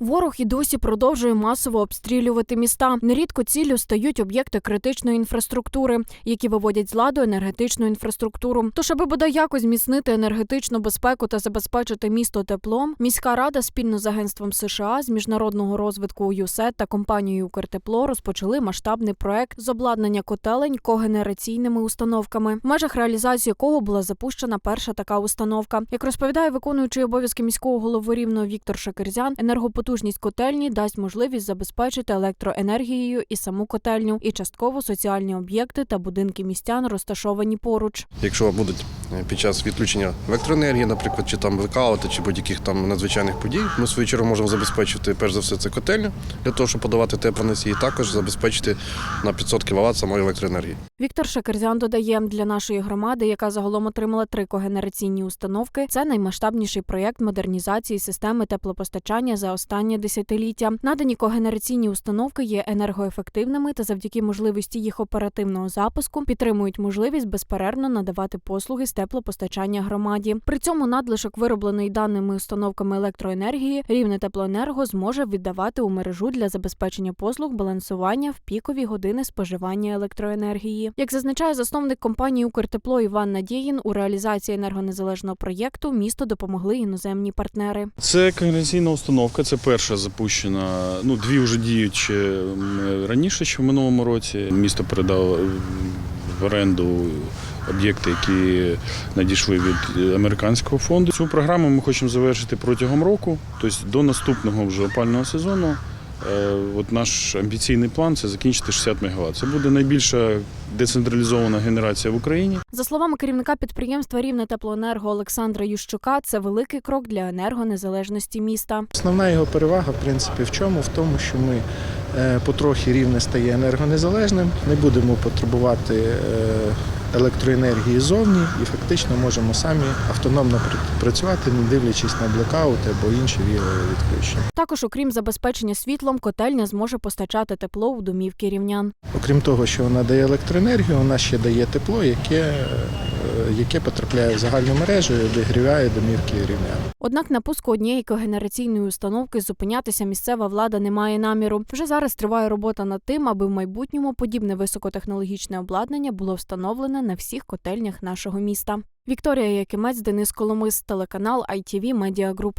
Ворог і досі продовжує масово обстрілювати міста. Нерідко ціллю стають об'єкти критичної інфраструктури, які виводять з ладу енергетичну інфраструктуру. Тож, аби бодай якось зміцнити енергетичну безпеку та забезпечити місто теплом, міська рада спільно з агентством США з міжнародного розвитку ЮСЕД та компанією Укртепло розпочали масштабний проект з обладнання котелень когенераційними установками, в межах реалізації якого була запущена перша така установка. Як розповідає виконуючий обов'язки міського голови рівного Віктор Шакерзян, енергопотужність котельні дасть можливість забезпечити електроенергією і саму котельню, і частково соціальні об'єкти та будинки містян розташовані поруч. Якщо будуть е, під час відключення електроенергії, наприклад, чи там блекаути, чи будь-яких там надзвичайних подій, ми в свою чергу можемо забезпечити перш за все це котельню для того, щоб подавати теплоносії, і також забезпечити на 500 кВт самої електроенергії. Віктор Шакерзян додає для нашої громади, яка загалом отримала три когенераційні установки. Це наймасштабніший проєкт модернізації системи теплопостачання за останнє десятиліття. Надані когенераційні установки є енергоефективними та завдяки можливості їх оперативного запуску підтримують можливість безперервно надавати послуги з теплопостачання громаді. При цьому надлишок, вироблений даними установками електроенергії, рівне теплоенерго зможе віддавати у мережу для забезпечення послуг балансування в пікові години споживання електроенергії. Як зазначає засновник компанії Укртепло Іван Надєїн, у реалізації енергонезалежного проєкту місто допомогли іноземні партнери. Це координаційна установка, це перша запущена. Ну, дві вже діючі раніше, ще в минулому році. Місто передало в оренду об'єкти, які надійшли від американського фонду. Цю програму ми хочемо завершити протягом року, тобто до наступного вже опального сезону. Е, От наш амбіційний план це закінчити 60 МВт. Це буде найбільша децентралізована генерація в Україні. За словами керівника підприємства Рівне теплоенерго Олександра Ющука, це великий крок для енергонезалежності міста. Основна його перевага, в принципі, в чому? В тому, що ми е, потрохи рівне стає енергонезалежним, не будемо потребувати е, електроенергії зовні і фактично можемо самі автономно пр- працювати, не дивлячись на блекаути або інші віялові відключення. Також, окрім забезпечення світлом, котельня зможе постачати тепло у домівки рівнян. Окрім того, що вона дає електроенергію, вона ще дає тепло, яке, е, яке потрапляє в загальну мережу і обігріває домівки рівнян. Однак на пуску однієї когенераційної установки зупинятися місцева влада не має наміру. Вже зараз триває робота над тим, аби в майбутньому подібне високотехнологічне обладнання було встановлене на всіх котельнях нашого міста. Вікторія Якимець, Денис Коломис, телеканал ITV Media Group.